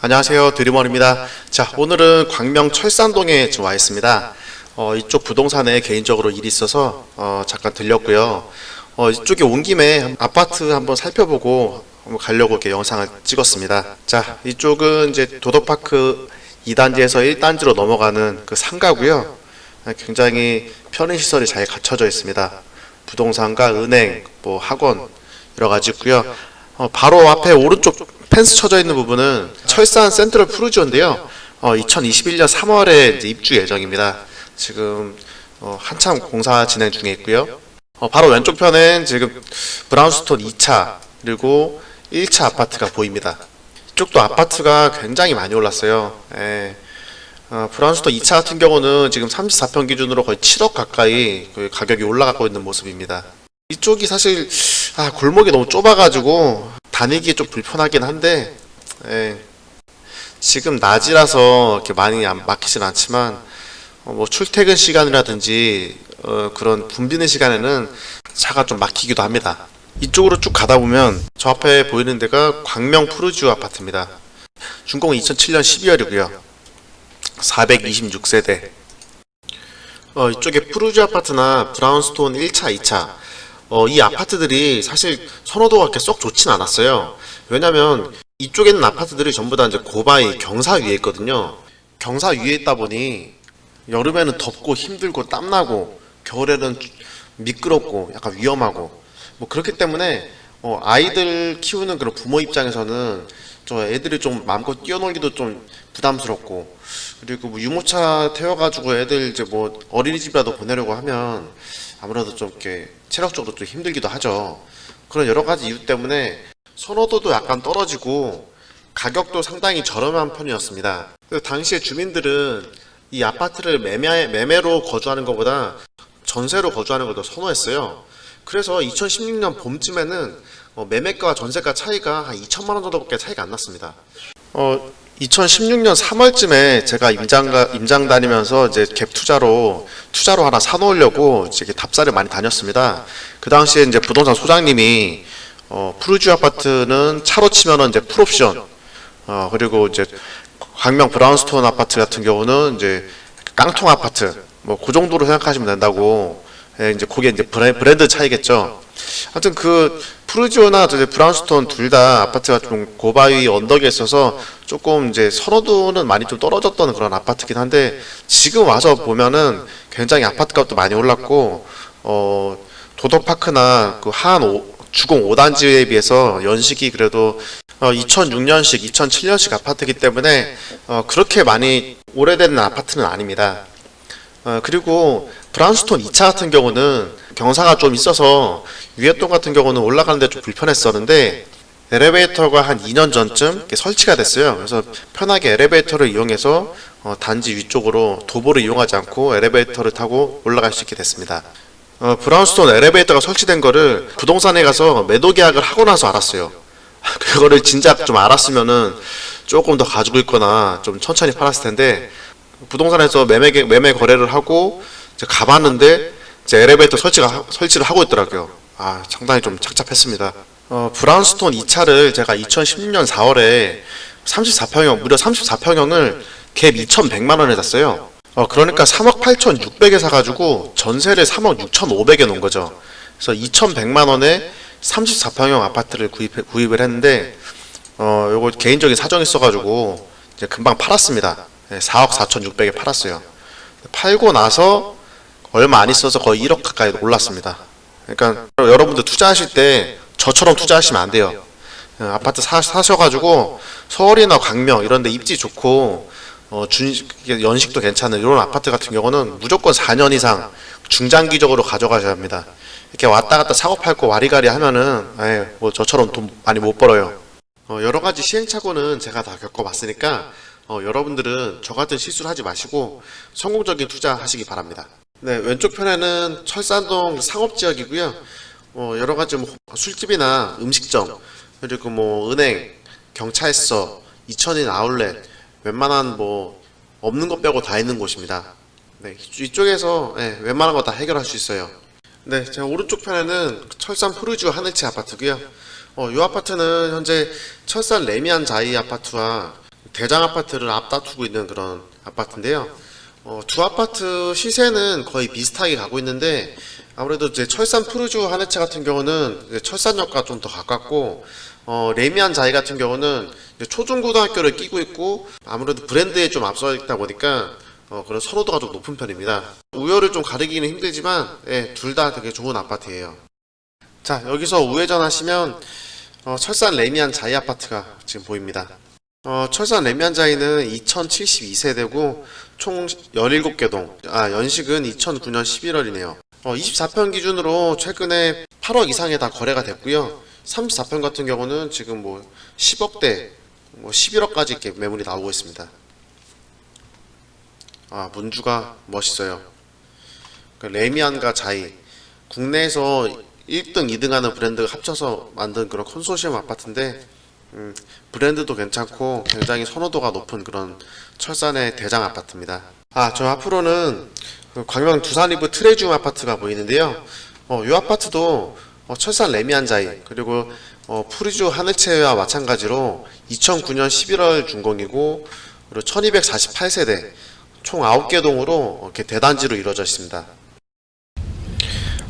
안녕하세요. 드리머입니다. 자, 오늘은 광명 철산동에 와 있습니다. 어, 이쪽 부동산에 개인적으로 일이 있어서 어, 잠깐 들렸고요. 어, 이쪽에 온 김에 아파트 한번 살펴보고 한번 가려고 이렇게 영상을 찍었습니다. 자, 이쪽은 이제 도덕파크 2단지에서 1단지로 넘어가는 그 상가고요. 굉장히 편의 시설이 잘 갖춰져 있습니다. 부동산과 은행, 뭐 학원 여러 가지 있고요. 어, 바로 앞에 오른쪽 펜스 쳐져 있는 부분은 철산 센트럴 푸르지오인데요. 어, 2021년 3월에 이제 입주 예정입니다. 지금 어, 한참 공사 진행 중에 있고요. 어, 바로 왼쪽 편엔 지금 브라운스톤 2차 그리고 1차 아파트가 보입니다. 이쪽도 아파트가 굉장히 많이 올랐어요. 예. 어, 브라운스톤 2차 같은 경우는 지금 34평 기준으로 거의 7억 가까이 그 가격이 올라가고 있는 모습입니다. 이쪽이 사실 아, 골목이 너무 좁아가지고 다니기 좀 불편하긴 한데 예. 지금 낮이라서 이렇게 많이 안- 막히진 않지만 어, 뭐 출퇴근 시간이라든지 어, 그런 붐비는 시간에는 차가 좀 막히기도 합니다. 이쪽으로 쭉 가다 보면 저 앞에 보이는 데가 광명 푸르지오 아파트입니다. 준공은 2007년 12월이고요. 426세대. 어, 이쪽에 푸르지오 아파트나 브라운스톤 1차, 2차 어, 이 아파트들이 사실 선호도가 그렇게 쏙 좋진 않았어요. 왜냐면 이쪽에 있는 아파트들이 전부 다 이제 고바이 경사 위에 있거든요. 경사 위에 있다 보니 여름에는 덥고 힘들고 땀나고 겨울에는 미끄럽고 약간 위험하고 뭐 그렇기 때문에 어, 아이들 키우는 그런 부모 입장에서는 저 애들이 좀 마음껏 뛰어놀기도 좀 부담스럽고 그리고 뭐 유모차 태워가지고 애들 이제 뭐 어린이집이라도 보내려고 하면 아무래도 좀 이렇게 체력적으로 좀 힘들기도 하죠. 그런 여러 가지 이유 때문에 선호도도 약간 떨어지고 가격도 상당히 저렴한 편이었습니다. 그 당시에 주민들은 이 아파트를 매매, 매매 로 거주하는 것보다 전세로 거주하는 걸 더 선호했어요. 그래서 2016년 봄쯤에는 어, 매매가와 전세가 차이가 한 2천만 원 정도밖에 차이가 안 났습니다. 어, 2016년 3월쯤에 제가 임장 임장 다니면서 이제 갭 투자로 투자로 하나 사놓으려고 이렇게 답사를 많이 다녔습니다. 그 당시에 이제 부동산 소장님이 어, 푸르지오 아파트는 차로 치면은 이제 풀옵션. 어, 그리고 이제 광명 브라운스톤 아파트 같은 경우는 이제 깡통 아파트. 뭐 그 정도로 생각하시면 된다고. 예, 이제 그게 이제 브랜드 차이겠죠. 하여튼 그 푸르지오나 브라운스톤 둘 다 아파트가 좀 고바위 언덕에 있어서 조금 이제 선호도는 많이 좀 떨어졌던 그런 아파트긴 한데 지금 와서 보면은 굉장히 아파트 값도 많이 올랐고 어 도덕파크나 그 하안 주공 5단지에 비해서 연식이 그래도 어, 2006년식, 2007년식 아파트이기 때문에 어, 그렇게 많이 오래된 아파트는 아닙니다. 어, 그리고 브라운스톤 2차 같은 경우는 경사가 좀 있어서 위에동 같은 경우는 올라가는데 좀 불편했었는데 엘리베이터가 한 2년 전쯤 설치가 됐어요. 그래서 편하게 엘리베이터를 이용해서 어, 단지 위쪽으로 도보를 이용하지 않고 엘리베이터를 타고 올라갈 수 있게 됐습니다. 어, 브라운스톤 엘리베이터가 설치된 거를 부동산에 가서 매도 계약을 하고 나서 알았어요. 그거를 진작 좀 알았으면은 조금 더 가지고 있거나 좀 천천히 팔았을 텐데 부동산에서 매매 계- 매매 거래를 하고 이제 가봤는데 이제 엘리베이터 설치가 하- 설치를 하고 있더라고요. 아 상당히 좀 착잡했습니다. 어, 브라운스톤 2차를 제가 2016년 4월에 34평형 무려 34평형을 갭 2,100만 원에 샀어요. 어, 그러니까 3억 8,600에 사가지고 전세를 3억 6,500에 놓은 거죠. 그래서 2,100만 원에 34평형 아파트를 구입 구입을 했는데 어, 요거 개인적인 사정이 있어가지고 이제 금방 팔았습니다. 네, 4억 4,600에 팔았어요. 팔고 나서 얼마 안 있어서 거의 1억 가까이 올랐습니다. 그러니까 여러분들 투자하실 때 저처럼 투자하시면 안 돼요. 어, 아파트 사, 사셔가지고 서울이나 광명 이런 데 입지 좋고 어, 준, 연식도 괜찮은 이런 아파트 같은 경우는 무조건 4년 이상 중장기적으로 가져가셔야 합니다. 이렇게 왔다 갔다 사고 팔고 와리가리 하면은 에이, 뭐 저처럼 돈 많이 못 벌어요. 어, 여러 가지 시행착오는 제가 다 겪어봤으니까 어, 여러분들은 저 같은 실수를 하지 마시고 성공적인 투자하시기 바랍니다. 네, 왼쪽 편에는 철산동 상업지역이고요. 어, 여러 가지 뭐 술집이나 음식점 그리고 뭐 은행, 경찰서, 이천인 아울렛 웬만한 뭐 없는 것 빼고 다 있는 곳입니다. 네, 이쪽에서 네, 웬만한 거 다 해결할 수 있어요. 네, 제가 오른쪽 편에는 철산 푸르지오 하늘채 아파트고요. 어, 이 아파트는 현재 철산 레미안 자이 아파트와 대장 아파트를 앞다투고 있는 그런 아파트인데요. 어, 두 아파트 시세는 거의 비슷하게 가고 있는데 아무래도 이제 철산 푸르주 한해차 같은 경우는 철산역과 좀 더 가깝고 어, 레미안 자이 같은 경우는 초중고등학교를 끼고 있고 아무래도 브랜드에 좀 앞서 있다 보니까 어, 그런 선호도가 좀 높은 편입니다. 우열을 좀 가리기는 힘들지만 예, 둘 다 되게 좋은 아파트예요. 자 여기서 우회전 하시면 어, 철산 레미안 자이 아파트가 지금 보입니다. 어, 철산 레미안 자이는 2072세대고 총 17개 동. 아, 연식은 2009년 11월이네요. 어, 24편 기준으로 최근에 8억 이상에 다 거래가 됐고요. 34편 같은 경우는 지금 뭐 10억대, 뭐 11억까지 이렇게 매물이 나오고 있습니다. 아, 문주가 멋있어요. 그 레미안과 자이. 국내에서 1등, 2등 하는 브랜드가 합쳐서 만든 그런 컨소시엄 아파트인데, 음, 브랜드도 괜찮고 굉장히 선호도가 높은 그런 철산의 대장 아파트입니다. 아, 저 앞으로는 그 광명 두산리브 트레지움 아파트가 보이는데요. 어, 이 아파트도 어, 철산 레미안자이 그리고 어, 푸리주 하늘채와 마찬가지로 2009년 11월 준공이고 그리고 1248세대 총 9개 동으로 이렇게 대단지로 이루어져 있습니다.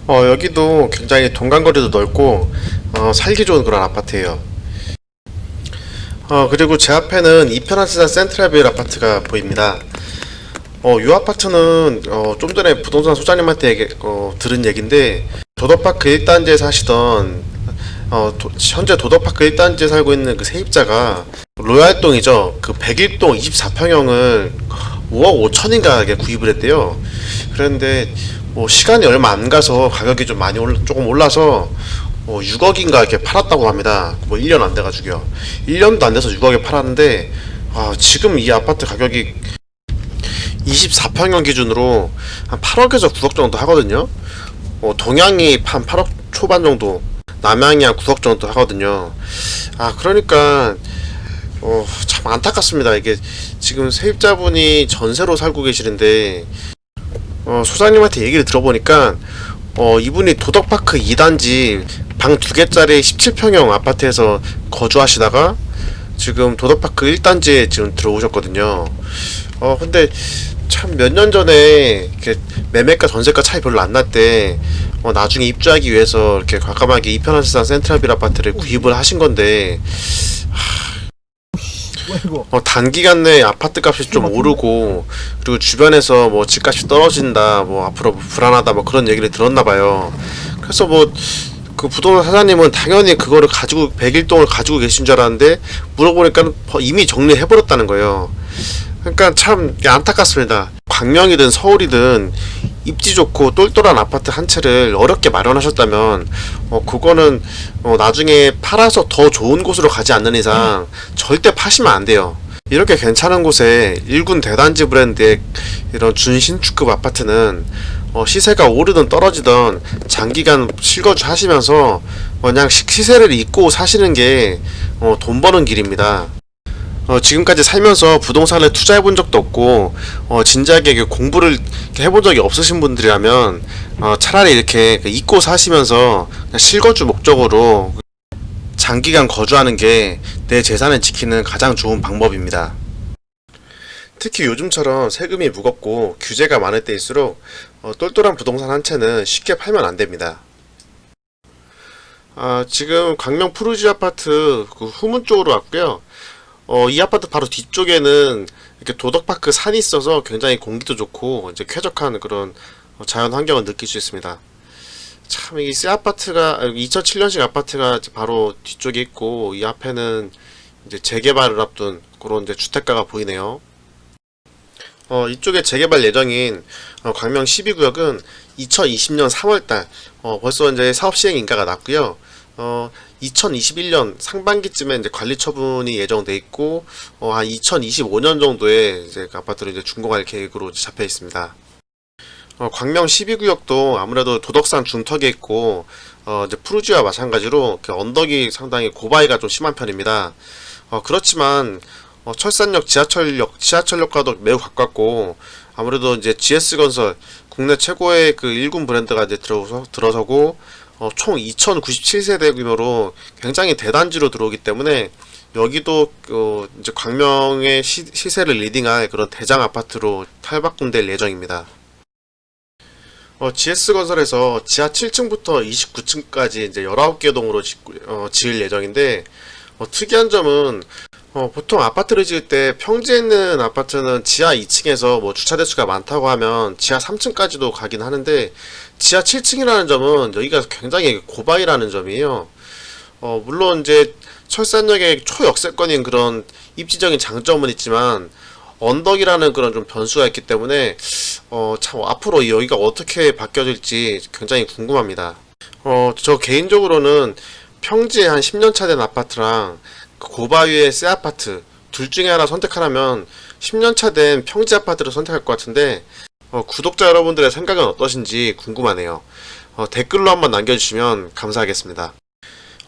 어, 여기도 굉장히 동간거리도 넓고 어, 살기 좋은 그런 아파트예요. 어, 그리고 제 앞에는 이편한세산 센트럴빌 아파트가 보입니다. 어, 이 아파트는 어, 좀 전에 부동산 소장님한테 얘기, 어, 들은 얘기인데 도덕파크 1단지에 사시던 어, 도- 현재 도덕파크 1단지에 살고 있는 그 세입자가 로얄동이죠. 그 101동 24평형을 5억 5천인가에 구입을 했대요. 그런데 뭐 시간이 얼마 안 가서 가격이 좀 많이 올, 조금 올라서 어, 6억인가 이렇게 팔았다고 합니다. 뭐 1년 안 돼가지고요. 1년도 안 돼서 6억에 팔았는데 아, 지금 이 아파트 가격이 24평형 기준으로 한 8억에서 9억 정도 하거든요. 어, 동양이 한 8억 초반 정도, 남양이 한 9억 정도 하거든요. 아, 그러니까 어, 참 안타깝습니다. 이게 지금 세입자분이 전세로 살고 계시는데 어, 소장님한테 얘기를 들어보니까 어, 이분이 도덕파크 2단지 방두 개짜리 17평형 아파트에서 거주하시다가 지금 도덕파크 1단지에 지금 들어오셨거든요. 어, 근데 참 몇 년 전에 이렇게 매매가 전세가 차이 별로 안날때 어, 나중에 입주하기 위해서 이렇게 과감하게 이편한 세상 센트럴빌 아파트를 구입을 하신 건데 어, 단기간 내에 아파트 값이 좀 오르고 그리고 주변에서 뭐 집값이 떨어진다 뭐 앞으로 불안하다 뭐 그런 얘기를 들었나 봐요. 그래서 뭐 그 부동산 사장님은 당연히 그거를 가지고 101동을 가지고 계신 줄 알았는데 물어보니까 이미 정리해 버렸다는 거예요. 그러니까 참 안타깝습니다. 광명이든 서울이든 입지 좋고 똘똘한 아파트 한 채를 어렵게 마련하셨다면 어 그거는 어 나중에 팔아서 더 좋은 곳으로 가지 않는 이상 절대 파시면 안 돼요. 이렇게 괜찮은 곳에 일군 대단지 브랜드의 이런 준신축급 아파트는 어 시세가 오르든 떨어지든 장기간 실거주 하시면서 그냥 시- 시세를 잊고 사시는 게 어, 돈 버는 길입니다. 어, 지금까지 살면서 부동산을 투자해 본 적도 없고 어, 진지하게 이렇게 공부를 해본 적이 없으신 분들이라면 어, 차라리 이렇게 그 잊고 사시면서 그냥 실거주 목적으로 장기간 거주하는 게 내 재산을 지키는 가장 좋은 방법입니다. 특히 요즘처럼 세금이 무겁고 규제가 많을 때일수록 어, 똘똘한 부동산 한 채는 쉽게 팔면 안 됩니다. 아, 지금 광명 푸르지 아파트 그 후문 쪽으로 왔고요. 어, 이 아파트 바로 뒤쪽에는 이렇게 도덕파크 산이 있어서 굉장히 공기도 좋고 이제 쾌적한 그런 어, 자연 환경을 느낄 수 있습니다. 참, 이 새 아파트가, 2007년식 아파트가 이제 바로 뒤쪽에 있고, 이 앞에는 이제 재개발을 앞둔 그런 이제 주택가가 보이네요. 어, 이쪽에 재개발 예정인 어, 광명 12구역은 2020년 3월달, 어, 벌써 이제 사업 시행 인가가 났고요. 어, 2021년 상반기쯤에 이제 관리 처분이 예정돼 있고, 어, 한 2025년 정도에 이제 그 아파트를 이제 준공할 계획으로 잡혀 있습니다. 어, 광명 12구역도 아무래도 도덕산 중턱에 있고, 어, 이제 푸르지와 마찬가지로 그 언덕이 상당히 고바위가 좀 심한 편입니다. 어, 그렇지만, 어, 철산역, 지하철역, 지하철역과도 매우 가깝고, 아무래도 이제 GS건설, 국내 최고의 그 일군 브랜드가 이제 들어서, 들어서고, 어, 총 2097세대 규모로 굉장히 대단지로 들어오기 때문에 여기도 어, 이제 광명의 시, 시세를 리딩할 그런 대장 아파트로 탈바꿈될 예정입니다. 어, GS건설에서 지하 7층부터 29층까지 이제 19개 동으로 짓고, 어, 지을 예정인데 어, 특이한 점은 어, 보통 아파트를 지을 때 평지에 있는 아파트는 지하 2층에서 뭐 주차 대수가 많다고 하면 지하 3층까지도 가긴 하는데 지하 7층이라는 점은 여기가 굉장히 고바이라는 점이에요. 어, 물론 이제 철산역의 초역세권인 그런 입지적인 장점은 있지만 언덕이라는 그런 좀 변수가 있기 때문에 어, 참 앞으로 여기가 어떻게 바뀌어질지 굉장히 궁금합니다. 어, 저 개인적으로는 평지에 한 10년 차 된 아파트랑 그 고바위의 새 아파트 둘 중에 하나 선택하라면 10년 차 된 평지 아파트를 선택할 것 같은데 어, 구독자 여러분들의 생각은 어떠신지 궁금하네요. 어, 댓글로 한번 남겨주시면 감사하겠습니다.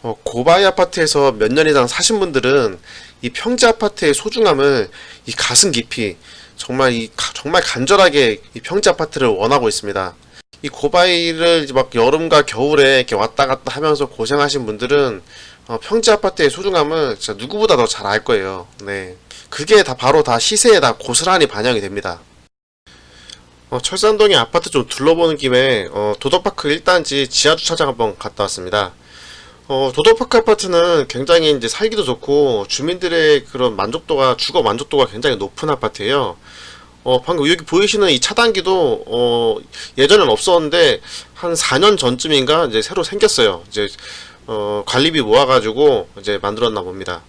어, 고바위 아파트에서 몇 년 이상 사신 분들은 이 평지 아파트의 소중함을 이 가슴 깊이 정말 이 가- 정말 간절하게 이 평지 아파트를 원하고 있습니다. 이 고바위를 이제 막 여름과 겨울에 이렇게 왔다 갔다 하면서 고생하신 분들은 어, 평지 아파트의 소중함을 진짜 누구보다 더 잘 알 거예요. 네. 그게 다 바로 다 시세에 다 고스란히 반영이 됩니다. 어, 철산동의 아파트 좀 둘러보는 김에 어, 도덕파크 1단지 지하주차장 한번 갔다 왔습니다. 어, 도덕파크 아파트는 굉장히 이제 살기도 좋고 주민들의 그런 만족도가 주거 만족도가 굉장히 높은 아파트예요. 어, 방금 여기 보이시는 이 차단기도 어, 예전엔 없었는데 한 4년 전쯤인가 이제 새로 생겼어요. 이제 어, 관리비 모아가지고 이제 만들었나 봅니다.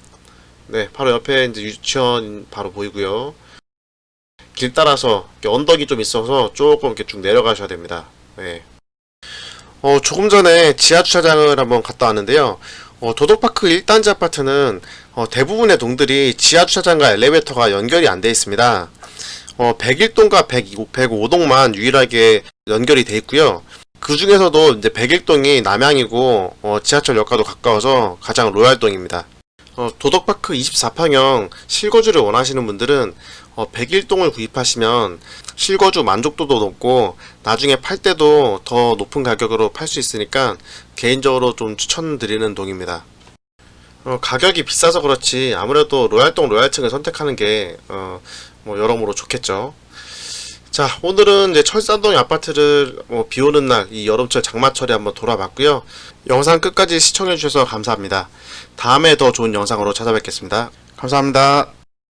네, 바로 옆에 이제 유치원 바로 보이고요. 길 따라서 언덕이 좀 있어서 조금 이렇게 쭉 내려가셔야 됩니다. 네. 어, 조금 전에 지하 주차장을 한번 갔다 왔는데요. 어, 도덕파크 1단지 아파트는 어, 대부분의 동들이 지하 주차장과 엘리베이터가 연결이 안 돼 있습니다. 어, 101동과 105, 105동만 유일하게 연결이 돼 있고요. 그 중에서도 이제 101동이 남양이고 어, 지하철역과도 가까워서 가장 로얄동입니다. 어, 도덕파크 24평형 실거주를 원하시는 분들은 어, 101동을 구입하시면 실거주 만족도도 높고 나중에 팔 때도 더 높은 가격으로 팔 수 있으니까 개인적으로 좀 추천드리는 동입니다. 어, 가격이 비싸서 그렇지 아무래도 로얄동 로얄층을 선택하는 게 어, 뭐 여러모로 좋겠죠. 자 오늘은 이제 철산동의 아파트를 어, 비오는 날 이 여름철 장마철에 한번 돌아봤고요. 영상 끝까지 시청해주셔서 감사합니다. 다음에 더 좋은 영상으로 찾아뵙겠습니다. 감사합니다.